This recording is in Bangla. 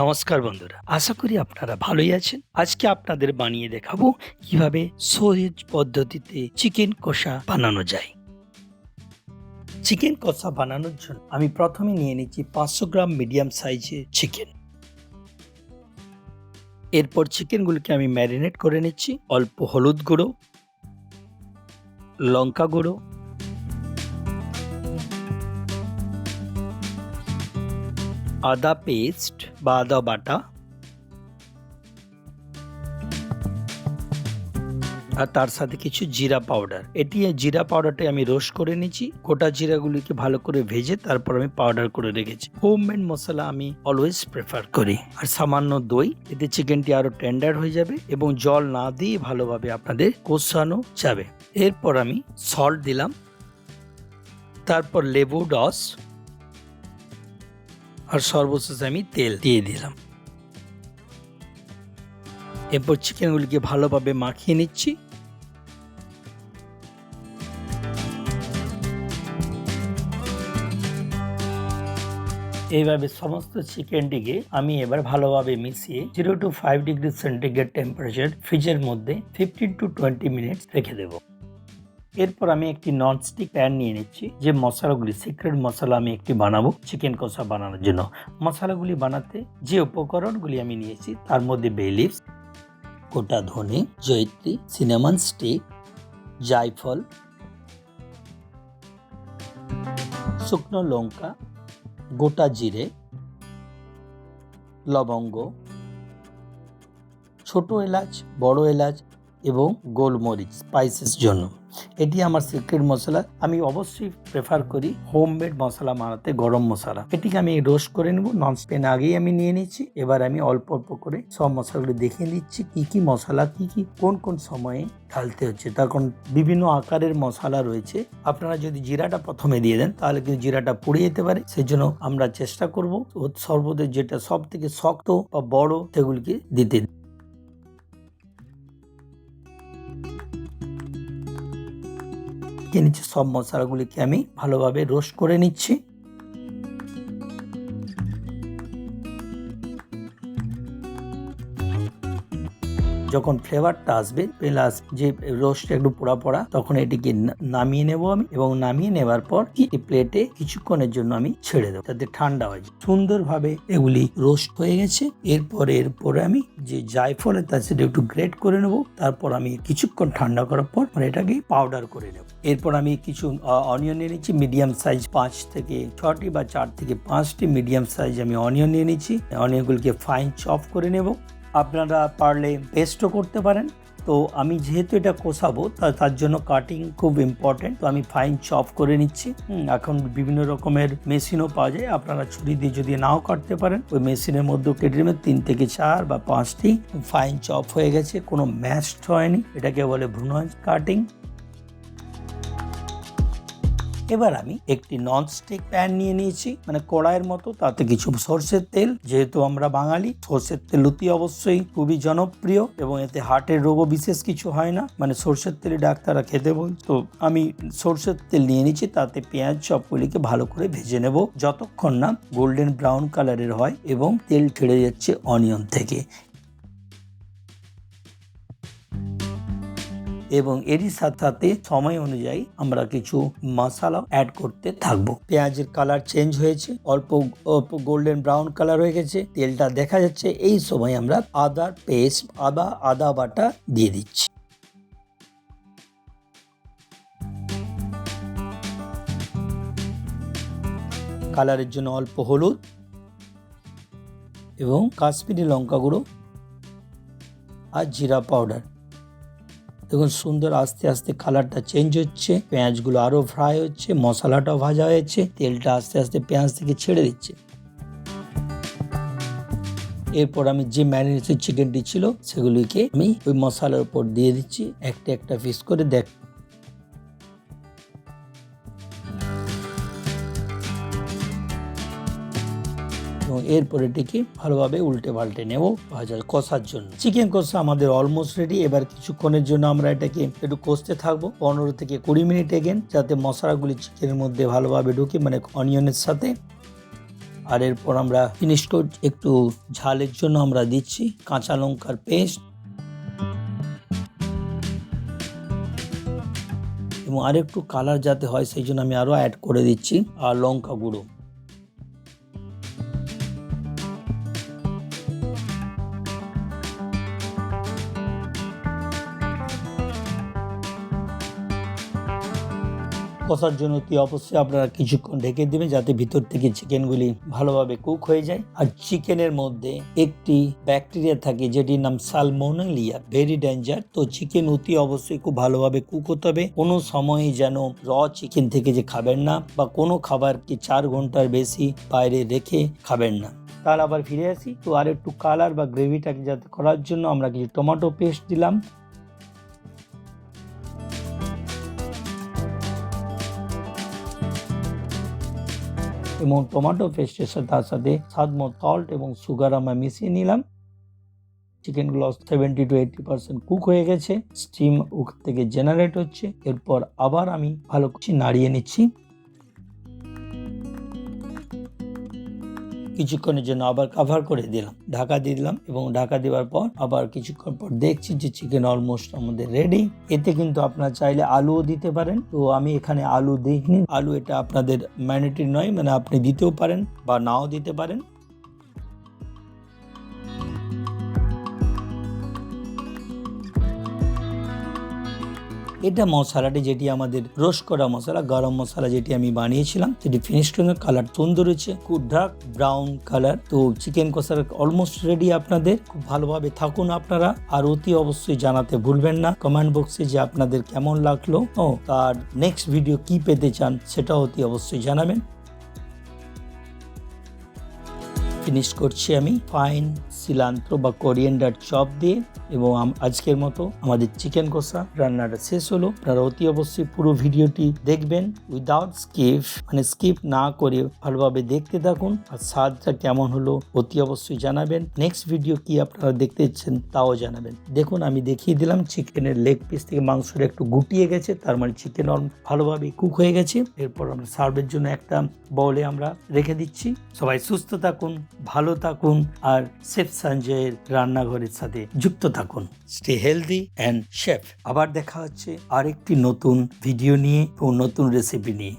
নমস্কার বন্ধুরা, আশা করি আপনারা ভালোই আছেন। আজকে আপনাদের বানিয়ে দেখাবো কীভাবে সহজ পদ্ধতিতে চিকেন কষা বানানো যায়। চিকেন কষা বানানোর জন্য আমি প্রথমে নিয়ে নিচ্ছি পাঁচশো গ্রাম মিডিয়াম সাইজের চিকেন। এরপর চিকেনগুলোকে আমি ম্যারিনেট করে নিচ্ছি, অল্প হলুদ গুঁড়ো, লঙ্কা গুঁড়ো আদা পেস্ট বা আদা বাটা। আর তার সাথে কিছু জিরা পাউডার। এটি জিরা পাউডারটা আমি রোস্ট করে নিয়েছি। গোটা জিরাগুলিকে ভালো করে ভেজে তারপর আমি পাউডার করে রেখেছি। হোম হোমমেড মশলা আমি অলওয়েজ প্রেফার করি। আর সামান্য দই, এতে চিকেনটি আরও টেন্ডার হয়ে যাবে এবং জল না দিয়ে ভালোভাবে আপনাদের কষানো যাবে। এরপর আমি সল্ট দিলাম। তারপর লেবু রস আর সর্বশেষ আমি তেল দিয়ে দিলাম। এরপর চিকেনগুলিকে ভালোভাবে মাখিয়ে নিচ্ছি। এইভাবে সমস্ত চিকেনটিকে আমি এবার ভালোভাবে মিশিয়ে zero to five degree centigrade temperature ফ্রিজের মধ্যে ফিফটিন টু টোয়েন্টি মিনিটস রেখে দেবো। এরপর আমি একটি ননস্টিক প্যান নিয়ে নিচ্ছি, যে মশলাগুলি সিক্রেট মশলা আমি একটি বানাবো চিকেন কষা বানানোর জন্য। মশলাগুলি বানাতে যে উপকরণগুলি আমি নিয়েছি, তার মধ্যে বেলিভস গোটা ধনে, জয়ত্রী সিনেমান স্টিক জায়ফল, শুকনো লঙ্কা, গোটা জিরে, লবঙ্গ, ছোট এলাচ, বড় এলাচ এবং গোলমরিচ স্পাইসেস জন্য। এটি আমার সিক্রেট মশলা। আমি অবশ্যই প্রেফার করি হোমমেড মশলা বানাতে, গরম মশলা। এটিকে আমি রোস্ট করে নেব। নন স্পেন আগেই আমি নিয়ে নিচ্ছি এবার আমি অল্প অল্প করে সব মশলাগুলো দেখিয়ে দিচ্ছি। কি কি মশলা, কি কি, কোন কোন সময়ে ঢালতে হচ্ছে। তখন বিভিন্ন আকারের মশলা রয়েছে। আপনারা যদি জিরাটা প্রথমে দিয়ে দেন, তাহলে কিন্তু জিরাটা পুড়ে যেতে পারে। সেই জন্য আমরা চেষ্টা করব সর্বদের যেটা সব থেকে শক্ত বা বড়, সেগুলিকে দিতে। দিয়ে নিচ্ছি সব মশলাগুলিকে আমি ভালোভাবে রোস্ট করে নিচ্ছি। যখন ফ্লেভারটা আসবে প্লাস যে রোস্টটা একটু পোড়া পোড়া, তখন এটিকে নামিয়ে নেব আমি এবং নামিয়ে নেবার পর প্লেটে কিছুক্ষণের জন্য আমি ছেড়ে দেবো। তাতে ঠান্ডা হয়ে যায় সুন্দরভাবে এগুলি রোস্ট হয়ে গেছে। এরপরে এরপরে আমি যে জায়ফলের তার সেটা একটু গ্রেট করে নেব। তারপর আমি কিছুক্ষণ ঠান্ডা করার পর এটাকে পাউডার করে নেব। এরপর আমি কিছু অনিয়ন নিয়ে নিচ্ছি মিডিয়াম সাইজ পাঁচ থেকে ছটি বা চার থেকে পাঁচটি মিডিয়াম সাইজ আমি অনিয়ন নিয়ে নিচ্ছি। অনিয়নগুলিকে ফাইন চপ করে নেব। আপনারা পারলে পেস্টও করতে পারেন। তো আমি যেহেতু এটা কষাবো তার জন্য কাটিং খুব ইম্পর্টেন্ট তো আমি ফাইন চপ করে নিচ্ছি। এখন বিভিন্ন রকমের মেশিনও পাওয়া যায়। আপনারা ছুরি দিয়ে যদি নাও কাটতে পারেন, ওই মেশিনের মধ্যে কেটে নেবেন। তিন থেকে চার বা পাঁচটি। ফাইন চপ হয়ে গেছে, কোনো ম্যাশ হয়নি। এটাকে বলে ভ্রুণ কাটিং এবার আমি একটি নন স্টিক প্যান নিয়ে নিয়েছি। মানে কড়াইয়ের মতো, তাতে কিছু সর্ষের তেল। যেহেতু আমরা বাঙালি, সর্ষের তেল অতি অবশ্যই খুবই জনপ্রিয় এবং এতে হার্টের রোগও বিশেষ কিছু হয় না। মানে সর্ষের তেলে ডাক্তাররা খেতে বল তো আমি সর্ষের তেল নিয়ে নিয়েছি, তাতে পেঁয়াজ চপগুলিকে ভালো করে ভেজে নেব। যতক্ষণ না গোল্ডেন ব্রাউন কালারের হয় এবং তেল ছেড়ে যাচ্ছে অনিয়ন থেকে। এবং এরই সাথে সাথে সময় অনুযায়ী আমরা কিছু মশলা অ্যাড করতে থাকব। পেঁয়াজের কালার চেঞ্জ হয়েছে, অল্প অল্প গোল্ডেন ব্রাউন কালার হয়ে গেছে, তেলটা দেখা যাচ্ছে, এই সময় আমরা আদার পেস্ট আদা আদা বাটা দিয়ে দিচ্ছি। কালারের জন্য অল্প হলুদ এবং কাশ্মীরি লঙ্কা গুঁড়ো আর জিরা পাউডার দেখুন, সুন্দর আস্তে আস্তে কালারটা চেঞ্জ হচ্ছে, পেঁয়াজগুলো আরও ফ্রাই হচ্ছে, মশলাটাও ভাজা হয়েছে, তেলটা আস্তে আস্তে পেঁয়াজ থেকে ছেড়ে দিচ্ছে। এরপর আমি যে ম্যারিনেটেড চিকেনটি ছিল, সেগুলিকে আমি ওই মশলার উপর দিয়ে দিচ্ছি, একটা একটা পিস করে দেখ এবং এরপর এটিকে ভালোভাবে উল্টে পাল্টে নেব ভাজা কষার জন্য। চিকেন কষা আমাদের অলমোস্ট রেডি এবার কিছুক্ষণের জন্য আমরা এটাকে একটু কষতে থাকব। পনেরো থেকে কুড়ি মিনিট এগেন যাতে মশলাগুলি চিকেনের মধ্যে ভালোভাবে ঢুকে মানে অনিয়নের সাথে। আর এরপর আমরা ফিনিশ একটু ঝালের জন্য আমরা দিচ্ছি কাঁচা লঙ্কার পেস্ট এবং আরেকটু কালার যাতে হয়, সেই জন্য আমি আরও অ্যাড করে দিচ্ছি আর লঙ্কা গুঁড়ো। কষার জন্য অতি অবশ্যই আপনারা কিছুক্ষণ ঢেকে দিবেন যাতে ভিতর থেকে চিকেনগুলি ভালোভাবে কুক হয়ে যায়। আর চিকেনের মধ্যে একটি ব্যাকটেরিয়া থাকে যেটির নাম সালমোনালিয়া, ভেরি ডেঞ্জার। তো চিকেন অতি অবশ্যই খুব ভালোভাবে কুক হতে হবে। কোনো সময় যেন র চিকেন থেকে যে খাবেন না বা কোনো খাবারকে চার ঘণ্টার বেশি বাইরে রেখে খাবেন না। তাহলে আবার ফিরে আসি। তো আর একটু কালার বা গ্রেভিটাকে যাতে করার জন্য আমরা কিছু টমেটো পেস্ট দিলাম। এবং টমেটো পেস্টের সাথে তার সাথে স্বাদ মতো সল্ট এবং সুগার আমরা মিশিয়ে নিলাম। চিকেনগুলো seventy to eighty percent cook হয়ে গেছে। স্টিম উক থেকে জেনারেট হচ্ছে। এরপর আবার আমি ভালো কিছু নাড়িয়ে নিচ্ছি। কিছুক্ষণের জন্য আবার কাভার করে দিলাম। ঢাকা দিয়ে দিলাম এবং ঢাকা দেওয়ার পর আবার কিছুক্ষণ পর দেখছি যে চিকেন অলমোস্ট আমাদের রেডি এতে কিন্তু আপনার চাইলে আলুও দিতে পারেন। তো আমি এখানে আলু দিইনি। আলু এটা আপনাদের ম্যান্ডেটরি নয় মানে আপনি দিতেও পারেন বা নাও দিতে পারেন। এটা মশলাটি যেটি আমাদের রোস্ট করা মশলা, গরম মশলা যেটি আমি বানিয়েছিলাম, সেটি ফিনিশ করে কালার সুন্দর হয়েছে খুব ডার্ক ব্রাউন কালার তো চিকেন কষার অলমোস্ট রেডি আপনাদের। খুব ভালোভাবে থাকুন আপনারা, আর অতি অবশ্যই জানাতে ভুলবেন না। কমেন্ট বক্সে যে আপনাদের কেমন লাগল, ও, তার নেক্সট ভিডিও কি পেতে চান সেটা অতি অবশ্যই জানাবেন। ফিনিশ করছি আমি ফাইন সিলান্ত্র বা কোরিয়েন্ডার চপ দিয়ে এবং আজকের মতো আমাদের চিকেন কষা রান্নাটা শেষ হলো। আপনারা অতি অবশ্যই পুরো ভিডিওটি দেখবেন উইদাউট স্কিপ মানে স্কিপ না করে ভালোভাবে দেখতে থাকুন আর স্বাদটা কেমন হলো অতি অবশ্যই জানাবেন। নেক্সট ভিডিও কি আপনারা দেখতে ইচ্ছেন তাও জানাবেন। দেখুন, আমি দেখিয়ে দিলাম চিকেনের লেগ পিস থেকে মাংসটা একটু গুটিয়ে গেছে, তার মানে চিকেন ভালোভাবে কুক হয়ে গেছে। এরপর আমরা সার্ভের জন্য একটা বলে আমরা রেখে দিচ্ছি। সবাই সুস্থ থাকুন। ভালো থাকুন আর সেফ সঞ্জয়ের রান্নাঘরের সাথে যুক্ত থাকুন। স্টে হেলদি অ্যান্ড শেফ আবার দেখা হচ্ছে আরেকটি নতুন ভিডিও নিয়ে ও নতুন রেসিপি নিয়ে।